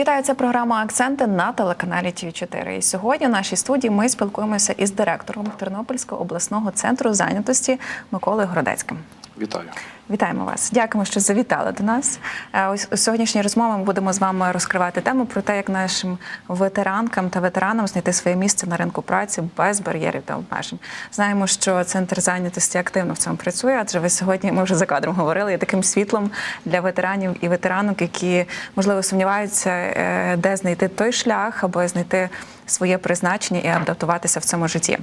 Вітаю, це програма Акценти на телеканалі ТВ 4 І сьогодні в нашій студії ми спілкуємося із директором Тернопільського обласного центру зайнятості Миколою Городецьким. Вітаю. Вітаємо вас. Дякуємо, що завітали до нас. Е, Ось у сьогоднішній розмові ми будемо з вами розкривати тему про те, як нашим ветеранкам та ветеранам знайти своє місце на ринку праці без бар'єрів та обмежень. Знаємо, що центр зайнятості активно в цьому працює, адже ви сьогодні ми вже за кадром говорили є таким світлом для ветеранів і ветеранок, які можливо сумніваються, е, де знайти той шлях, аби знайти своє призначення і адаптуватися в цьому житті.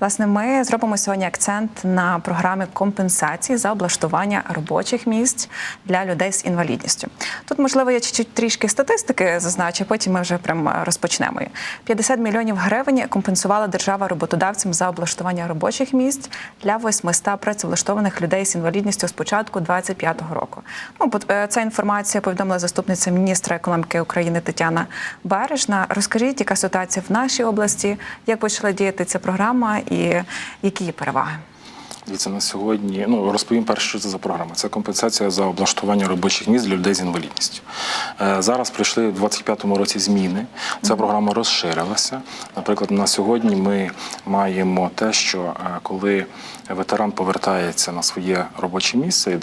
Власне, ми зробимо сьогодні акцент на програмі компенсації за облаштування робочих місць для людей з інвалідністю. Тут, можливо, я чуть-чуть трішки статистики зазначу, потім ми вже прям розпочнемо. її. 50 мільйонів гривень компенсувала держава роботодавцям за облаштування робочих місць для 800 працевлаштованих людей з інвалідністю з початку 2025 року. Ну, е, ця інформація повідомила заступниця міністра економіки України Тетяна Бережна. Розкажіть, яка ситуація в нашій області, як почала діяти ця програма і які її переваги? Дивіться, на сьогодні ну розповім перше, що це за програма. Це компенсація за облаштування робочих місць для людей з інвалідністю. Е, Зараз прийшли в 25-му році зміни. Ця програма розширилася. Наприклад, на сьогодні ми маємо те, що е, коли ветеран повертається на своє робоче місце,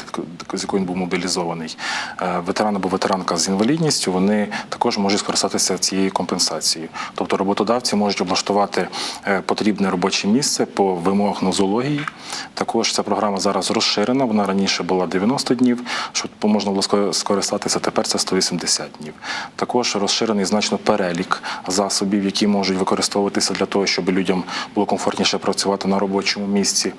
з якого він був мобілізований, е, ветеран або ветеранка з інвалідністю, вони також можуть скористатися цією компенсацією. Тобто роботодавці можуть облаштувати е, потрібне робоче місце по вимогах нозології. Також ця програма зараз розширена. Вона раніше була 90 днів, щоб можна було скористатися. Тепер це 180 днів. Також розширений значно перелік засобів, які можуть використовуватися для того, щоб людям було комфортніше працювати на робочому місці.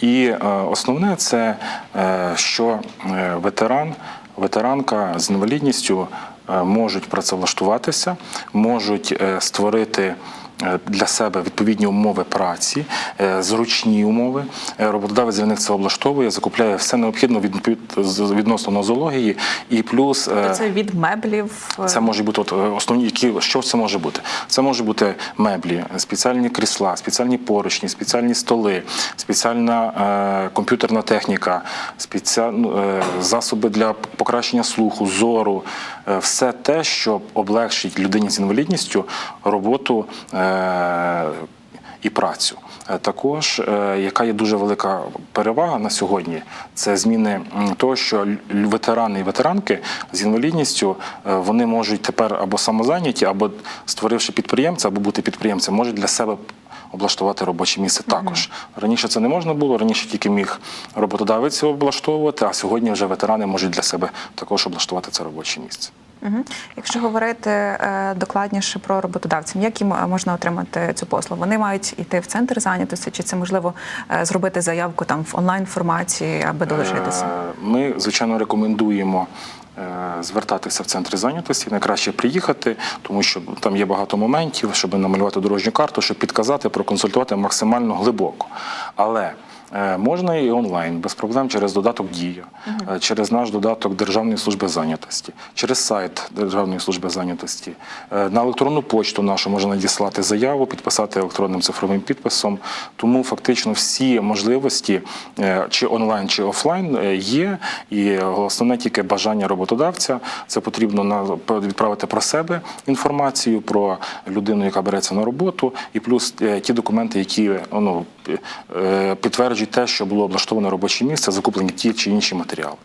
І е, основне це е, що е, ветеран, ветеранка з інвалідністю можуть працевлаштуватися, можуть створити. Е, Для себе відповідні умови праці, е, зручні умови. Е, Роботодавець для них це облаштовує, закупляє все необхідне від, відносно нозології, і плюс е, Це від меблів. це може бути от, основні, які що це може бути. Це може бути меблі, спеціальні крісла, спеціальні поручні, спеціальні столи, спеціальна е, комп'ютерна техніка, спеціаль, ну, е, засоби для покращення слуху, зору, е, все те, що облегшить людині з інвалідністю роботу. Е, і працю. Е, Також, е, яка є дуже велика перевага на сьогодні, це зміни того, що ветерани і ветеранки з інвалідністю е, вони можуть тепер або самозайняті, або створивши підприємця, або бути підприємцем, можуть для себе облаштувати робоче місце також. Раніше це не можна було, раніше тільки міг роботодавець облаштовувати, а сьогодні вже ветерани можуть для себе також облаштувати це робоче місце. Угу. Якщо говорити е, докладніше про роботодавців, як їм е, можна отримати цю послугу? Вони мають йти в центр зайнятості, чи це можливо е, зробити заявку там в онлайн форматі, аби долучитися? Ми, звичайно, рекомендуємо. Звертатися в центри зайнятості, найкраще приїхати, тому що там є багато моментів, щоб намалювати дорожню карту, щоб підказати, проконсультувати максимально глибоко. Але можна і онлайн, без проблем через додаток Дія, е, через наш додаток Державної служби зайнятості, через сайт Державної служби зайнятості, Е, на електронну почту нашу можна надіслати заяву, підписати електронним цифровим підписом. Тому фактично всі можливості е, чи онлайн, чи офлайн е, є. І основне тільки бажання роботодавця. Це потрібно відправити про себе інформацію про людину, яка береться на роботу, і плюс е, ті документи, які ну, е, підтверджують те, що було облаштоване робоче місце, закуплені ті чи інші матеріали.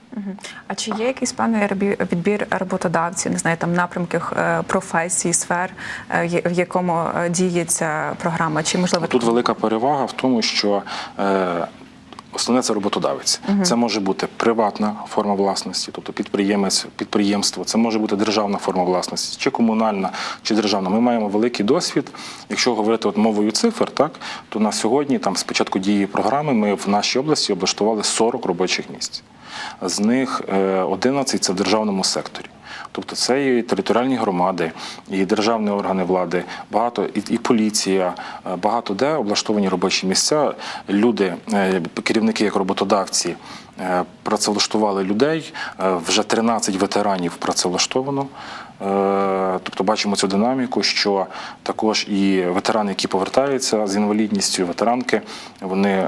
А чи є якийсь певний відбір роботодавців, не знаю, там напрямків е, професій, сфер, е, в якому діється діє ця програма? Чи можливо Тут велика перевага в тому, що е, основне це роботодавець. Це може бути приватна форма власності, тобто підприємець, підприємство. Це може бути державна форма власності, чи комунальна, чи державна. Ми маємо великий досвід. Якщо говорити от мовою цифр, так то на сьогодні, там з початку дії програми, ми в нашій області облаштували 40 робочих місць. З них е, 11 – це в державному секторі. Тобто це і територіальні громади, і державні органи влади, багато і, і поліція, е, багато де облаштовані робочі місця. Люди, е, керівники як роботодавці, е, працевлаштували людей. Вже 13 ветеранів працевлаштовано. Тобто бачимо цю динаміку, що також і ветерани, які повертаються з інвалідністю, ветеранки, вони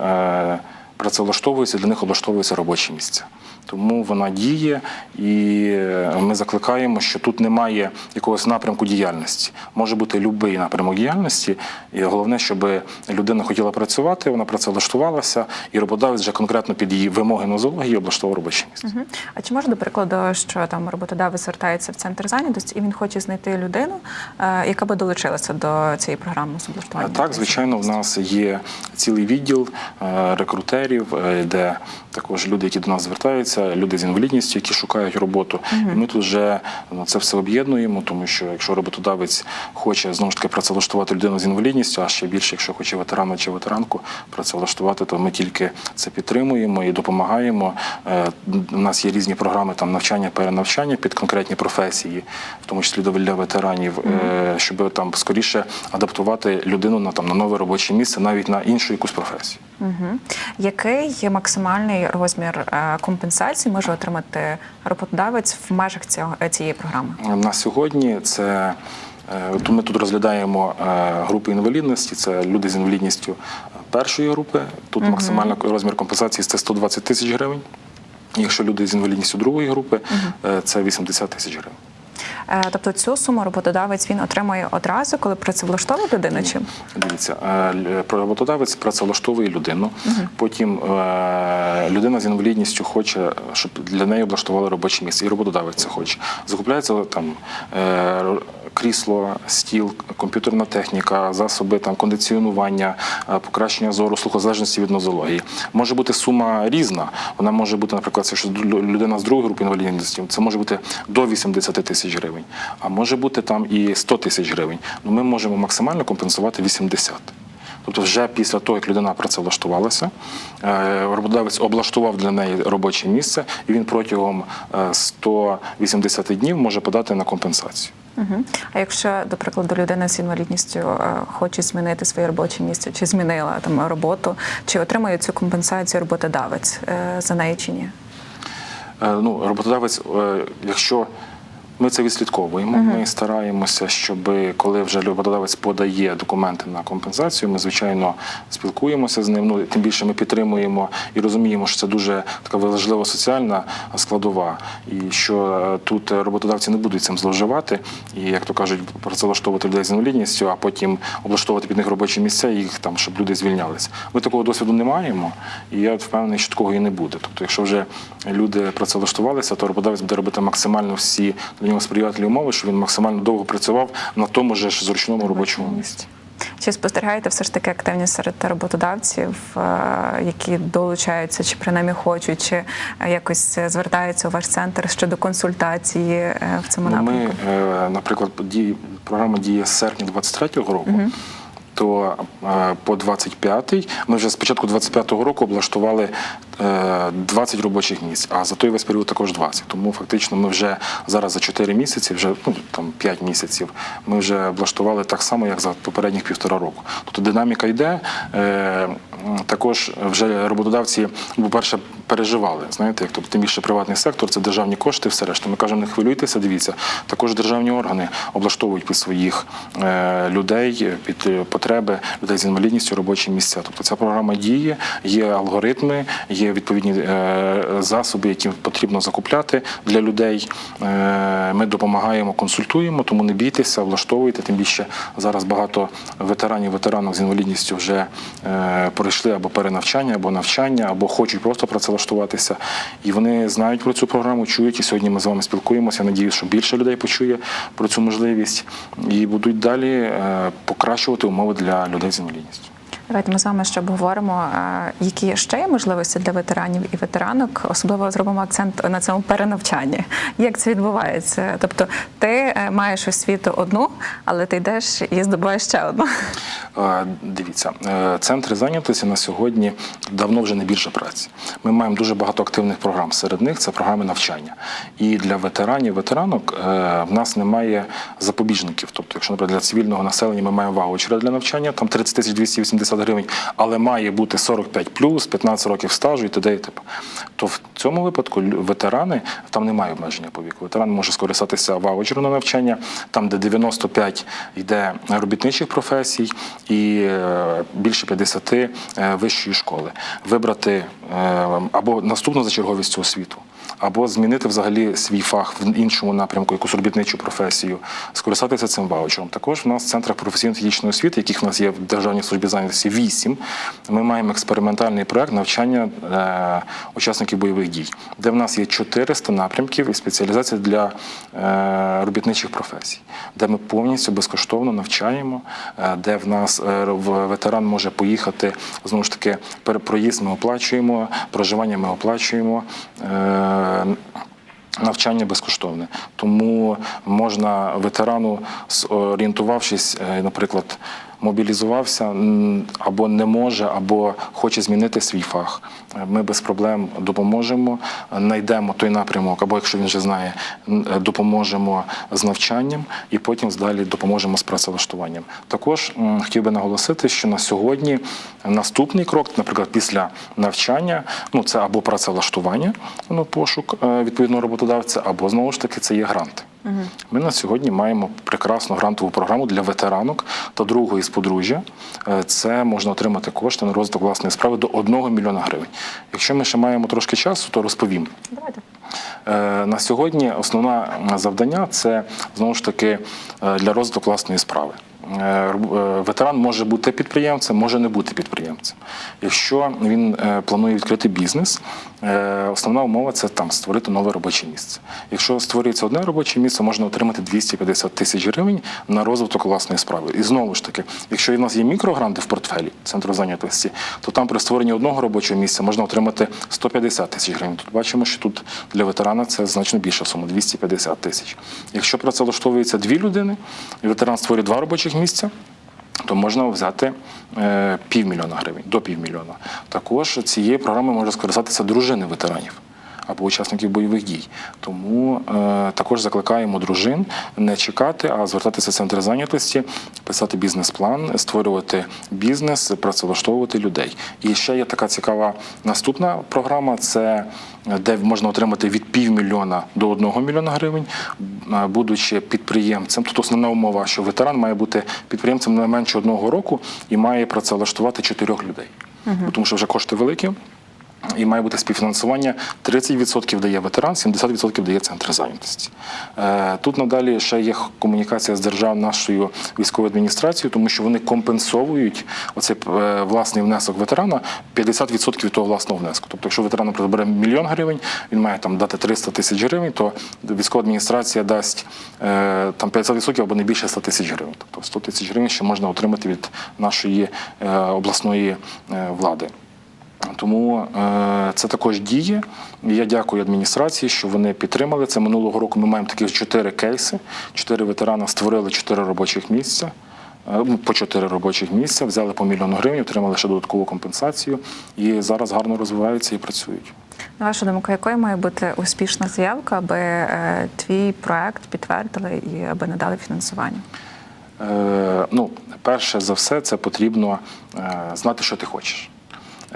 працевлаштовуються, для них облаштовуються робочі місця. Тому вона діє, і е, ми закликаємо, що тут немає якогось напрямку діяльності. Може бути будь-який напрямок діяльності. І головне, щоб людина хотіла працювати, вона працевлаштувалася, і роботодавець вже конкретно під її вимоги нозології облаштував робоче місце. Мгм. А чи може, до прикладу, що там роботодавець звертається в центр зайнятості і він хоче знайти людину, е, яка би долучилася до цієї програми з облаштування? Так, звичайно, в нас є цілий відділ е, рекрутерів, де також люди, які до нас звертаються, люди з інвалідністю, які шукають роботу. І ми тут вже ну, це все об'єднуємо, тому що якщо роботодавець хоче знову ж таки працевлаштувати людину з інвалідністю, а ще більше, якщо хоче ветерана чи ветеранку працевлаштувати, то ми тільки це підтримуємо і допомагаємо. Е, У нас є різні програми там навчання, перенавчання під конкретні професії, в тому числі для ветеранів, е, щоб там скоріше адаптувати людину на там на нове робоче місце, навіть на іншу якусь професію. Угу. Який максимальний розмір е, компенсації може отримати роботодавець в межах цього цієї програми? На сьогодні це е, ми тут розглядаємо е, групи інвалідності. Це люди з інвалідністю першої групи. Тут максимальний розмір компенсації це 120 тисяч гривень. Якщо люди з інвалідністю другої групи, е, це 80 тисяч гривень. Е, Тобто цю суму роботодавець він отримує одразу, коли працевлаштовує людину? Чи Дивіться, е, роботодавець працевлаштовує людину. Потім е, людина з інвалідністю хоче, щоб для неї облаштували робоче місце, і роботодавець це хоче. Закупляється там крісло, стіл, комп'ютерна техніка, засоби там кондиціонування, е, покращення зору, слухозалежності від нозології. Може бути сума різна. Вона може бути, наприклад, якщо лю- людина з другої групи інвалідності, це може бути до 80 тисяч гривень, а може бути там і 100 тисяч гривень. Ну ми можемо максимально компенсувати 80. Тобто, вже після того, як людина працевлаштувалася, е, роботодавець облаштував для неї робоче місце, і він протягом е, 180 днів може подати на компенсацію. Угу. А якщо, до прикладу, людина з інвалідністю е, хоче змінити своє робоче місце, чи змінила там роботу, чи отримує цю компенсацію роботодавець е, за неї чи ні? Е, Ну, роботодавець, якщо ми це відслідковуємо, ми стараємося, щоб коли вже роботодавець подає документи на компенсацію, ми звичайно спілкуємося з ним. Ну тим більше ми підтримуємо і розуміємо, що це дуже така важлива соціальна складова, і що е, тут роботодавці не будуть цим зловживати, і як то кажуть, працевлаштовувати людей з інвалідністю, а потім облаштовувати під них робочі місця, і їх там, щоб люди звільнялися. Ми такого досвіду не маємо, і я впевнений, що такого і не буде. Тобто, якщо вже люди працевлаштувалися, то роботодавець буде робити максимально всі для нього сприятливі умови, щоб він максимально довго працював на тому ж зручному робочому місці. Чи спостерігаєте все ж таки активність серед роботодавців, е, які долучаються, чи принаймні хочуть, чи е, якось звертаються у ваш центр щодо консультації е, в цьому Ну, ми, напрямку? е, наприклад, дії, програма діє з серпня 23-го року. То е, по 25-й ми вже з початку 25-го року облаштували е, 20 робочих місць, а за той весь період також 20. Тому фактично ми вже зараз за 4 місяці, вже ну там 5 місяців, ми вже облаштували так само, як за попередніх півтора року. Тобто динаміка йде. Е, також вже роботодавці, по-перше, переживали. Знаєте, як тобто тим більше приватний сектор, це державні кошти, все решта. Ми кажемо, не хвилюйтеся, дивіться. Також державні органи облаштовують під своїх е, людей, під е, потреби людей з інвалідністю робочі місця. Тобто ця програма діє, є алгоритми, є відповідні е, засоби, які потрібно закупляти для людей. Е, ми допомагаємо, консультуємо, тому не бійтеся, влаштовуйте. Тим більше зараз багато ветеранів, ветеранок з інвалідністю вже е, пройшли або перенавчання, або навчання, або хочуть просто працевлаштуватися. І вони знають про цю програму, чують. І сьогодні ми з вами спілкуємося. Я надіюсь, що більше людей почує про цю можливість і будуть далі покращувати умови для людей з інвалідністю. Давайте ми з вами ще обговоримо, е, які ще є можливості для ветеранів і ветеранок, особливо зробимо акцент на цьому перенавчанні. Як це відбувається? Тобто, ти е, маєш освіту одну, але ти йдеш і здобуваєш ще одну. Е, дивіться, центри зайнятості на сьогодні давно вже не більше праці. Ми маємо дуже багато активних програм. Серед них це програми навчання. І для ветеранів, ветеранок в нас немає запобіжників. Тобто, якщо наприклад для цивільного населення ми маємо ваучера для навчання, там 30 280 500 гривень, але має бути 45 плюс, 15 років стажу і т.д. і т.п. То в цьому випадку ветерани там немає обмеження по віку. Ветеран може скористатися ваучером на навчання, там де 95 йде робітничих професій і е, більше 50 е, вищої школи. Вибрати е, або наступну за черговістю освіту. Або змінити взагалі свій фах в іншому напрямку, якусь робітничу професію, скористатися цим ваучером. Також в нас в центрах професійно-технічної освіти, яких в нас є в державній службі зайнятості, 8, ми маємо експериментальний проект навчання е, учасників бойових дій, де в нас є 400 напрямків і спеціалізація для е, робітничих професій, де ми повністю безкоштовно навчаємо, е, де в нас ветеран може поїхати знову ж таки пер- проїзд ми оплачуємо, проживання ми оплачуємо. Навчання безкоштовне, тому можна ветерану, орієнтувавшись, е, наприклад, мобілізувався або не може, або хоче змінити свій фах. Ми без проблем допоможемо, знайдемо той напрямок, або якщо він вже знає, допоможемо з навчанням і потім далі допоможемо з працевлаштуванням. Також хотів би наголосити, що на сьогодні наступний крок, наприклад, після навчання, ну це або працевлаштування, ну пошук е, відповідного роботодавця, або знову ж таки це є гранти. Ми на сьогодні маємо прекрасну грантову програму для ветеранок та другої з подружжя. Е, Це можна отримати кошти на розвиток власної справи до 1 мільйона гривень. Якщо ми ще маємо трошки часу, то розповім. Давайте. Е, На сьогодні основне завдання це знову ж таки е, для розвитку власної справи. Е, е, Ветеран може бути підприємцем, може не бути підприємцем. Якщо він е, планує відкрити бізнес, основна умова це там створити нове робоче місце. Якщо створюється одне робоче місце, можна отримати 250 тисяч гривень на розвиток власної справи. І знову ж таки, якщо у нас є мікрогранти в портфелі центру зайнятості, то там при створенні одного робочого місця можна отримати 150 тисяч гривень. Тут бачимо, що тут для ветерана це значно більша сума 250 тисяч. Якщо працевлаштовується дві людини, і ветеран створює два робочих місця. То можна взяти е, півмільйона гривень до півмільйона. Також цією програмою може скористатися дружини ветеранів або учасників бойових дій. Тому е, також закликаємо дружин не чекати, а звертатися в центр зайнятості, писати бізнес-план, створювати бізнес, працевлаштовувати людей. І ще є така цікава наступна програма: це е, де можна отримати від півмільйона до одного мільйона гривень, е, будучи підприємцем. Тут основна умова, що ветеран має бути підприємцем не менше одного року і має працевлаштувати чотирьох людей, Бо тому що вже кошти великі. І має бути співфінансування 30% дає ветеран, 70% дає центр зайнятості. Е, Тут надалі ще є комунікація з держав нашою військовою адміністрацією, тому що вони компенсовують оцей е, власний внесок ветерана 50% від того власного внеску. Тобто, якщо ветеран наприклад, бере мільйон гривень, він має там дати 300 тисяч гривень, то військова адміністрація дасть е, там 50% або не більше 100 тисяч гривень. Тобто 100 тисяч гривень ще можна отримати від нашої обласної влади. Тому е, це також діє. Я дякую адміністрації, що вони підтримали це. Минулого року ми маємо такі чотири кейси. Чотири ветерана створили чотири робочих місця. е, ну, По чотири робочих місця, взяли по мільйону гривень, отримали ще додаткову компенсацію і зараз гарно розвиваються і працюють. На вашу думку, якою має бути успішна заявка, аби е, твій проект підтвердили і аби надали фінансування? Е, ну, перше за все, це потрібно знати, що ти хочеш.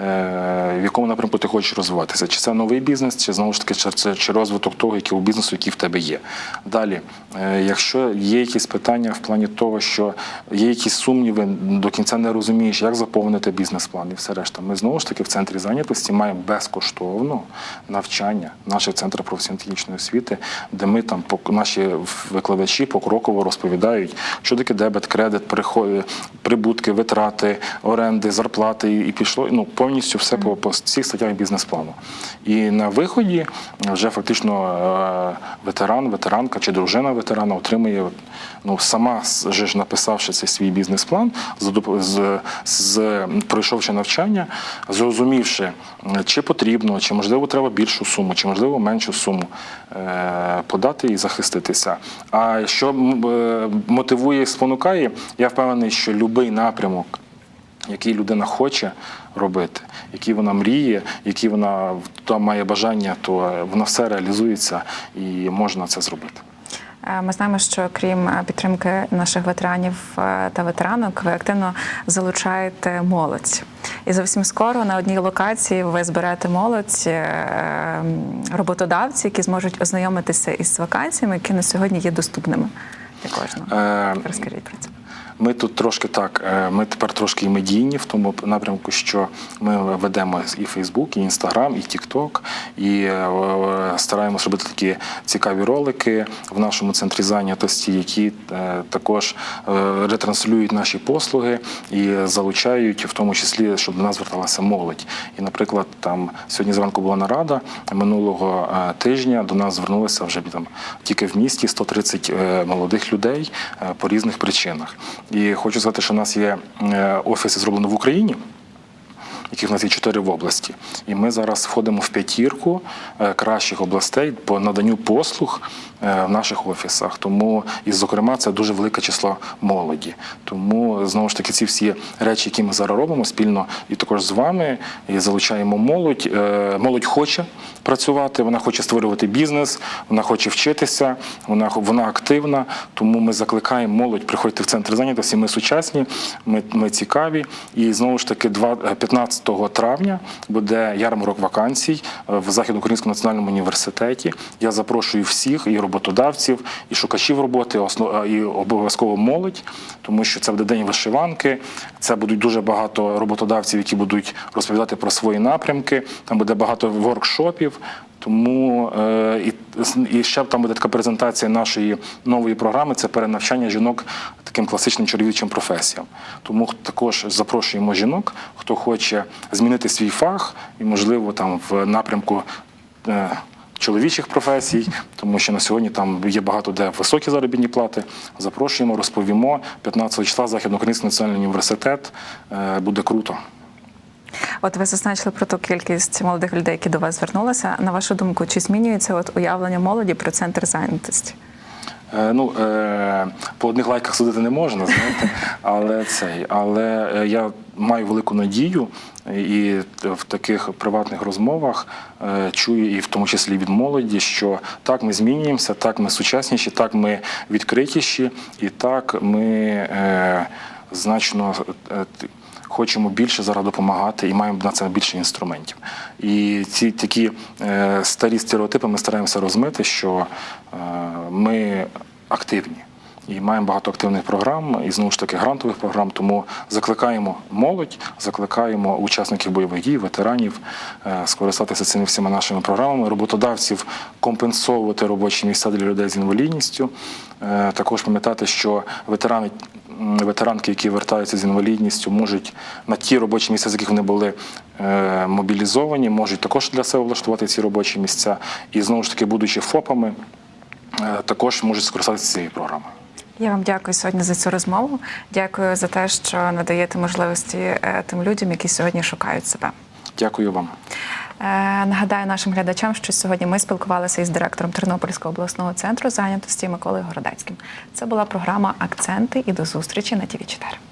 Е, В якому напрямку ти хочеш розвиватися? Чи це новий бізнес, чи знову ж таки чи це чи розвиток того, який у бізнесу, який в тебе є. Далі, е, якщо є якісь питання в плані того, що є якісь сумніви, до кінця не розумієш, як заповнити бізнес-план і все решта. Ми знову ж таки в центрі зайнятості маємо безкоштовно навчання наших центрів професійно-технічної освіти, де ми там наші викладачі покроково розповідають, що таке дебет, кредит, прибутки, витрати, оренди, зарплати, і пішло ну повністю все по, по всіх статтях бізнес-плану. І на виході вже фактично е, ветеран, ветеранка чи дружина ветерана отримує ну сама с- же ж написавши цей свій бізнес-план, з, з, пройшовши навчання, зрозумівши, чи потрібно, чи можливо треба більшу суму, чи можливо меншу суму е, подати і захиститися. А що е, мотивує і спонукає, я впевнений, що будь-який напрямок який людина хоче робити, який вона мріє, який вона там має бажання, то вона все реалізується і можна це зробити. Е, Ми знаємо, що крім е, підтримки наших ветеранів е, та ветеранок, ви активно залучаєте молодь. І зовсім скоро на одній локації ви зберете молодь роботодавці, які зможуть ознайомитися із вакансіями, які на сьогодні є доступними для кожного. Розкажіть про це. Ми тут трошки так, е, ми тепер трошки і медійні в тому напрямку, що ми ведемо і Фейсбук, і Інстаграм, і Тікток, і е, е, стараємося робити такі цікаві ролики в нашому центрі зайнятості, які також ретранслюють наші послуги і залучають, в тому числі, щоб до нас зверталася молодь. І, наприклад, там сьогодні зранку була нарада минулого тижня. До нас звернулися вже там тільки в місті 130 е, молодих людей по різних причинах. І хочу сказати, що в нас є е, офіси зроблені в Україні яких в нас є чотири в області. І ми зараз входимо в п'ятірку е, кращих областей по наданню послуг е, в наших офісах. Тому, і, зокрема, це дуже велике число молоді. Тому знову ж таки, ці всі речі, які ми зараз робимо спільно і також з вами, і залучаємо молодь. Е, Молодь хоче працювати, вона хоче створювати бізнес, вона хоче вчитися, вона, вона активна. Тому ми закликаємо молодь приходити в центр зайнятості. Ми сучасні, ми, ми цікаві. І знову ж таки, два- е, 15 травня буде ярмарок вакансій е, в Західноукраїнському національному університеті. Я запрошую всіх і роботодавців, і шукачів роботи, е, і обов'язково молодь, тому що це буде день вишиванки. Це будуть дуже багато роботодавців, які будуть розповідати про свої напрямки. Там буде багато воркшопів. Тому е, і, і ще там буде така презентація нашої нової програми. Це перенавчання жінок таким класичним чоловічим професіям. Тому також запрошуємо жінок, хто хоче змінити свій фах і, можливо, там в напрямку. Е, Чоловічих професій, тому що на сьогодні там є багато де високі заробітні плати. Запрошуємо, розповімо. 15 числа Західноукраїнський національний університет Е, буде круто. От ви зазначили про ту кількість молодих людей, які до вас звернулися. На вашу думку, чи змінюється от уявлення молоді про центр зайнятості? Е, Ну, е, по одних лайках судити не можна, знаєте, але цей, але е, я маю велику надію і в таких приватних розмовах чую, і в тому числі від молоді, що так ми змінюємося, так ми сучасніші, так ми відкритіші, і так ми значно. Хочемо більше зараз допомагати і маємо на це більше інструментів. І ці такі е, старі стереотипи ми стараємося розмити, що е, ми активні і маємо багато активних програм, і знову ж таки грантових програм. Тому закликаємо молодь, закликаємо учасників бойових дій, ветеранів е, скористатися цими всіма нашими програмами, роботодавців компенсовувати робочі місця для людей з інвалідністю. Е, Також пам'ятати, що ветерани ветеранки, які вертаються з інвалідністю, можуть на ті робочі місця, з яких вони були е, мобілізовані, можуть також для себе влаштувати ці робочі місця. І знову ж таки, будучи ФОПами, е, також можуть скористатися цією програмою. Я вам дякую сьогодні за цю розмову. Дякую за те, що надаєте можливості е, тим людям, які сьогодні шукають себе. Дякую вам. Е, Нагадаю нашим глядачам, що сьогодні ми спілкувалися із директором Тернопільського обласного центру зайнятості Миколою Городецьким. Це була програма Акценти і до зустрічі на ТВ 4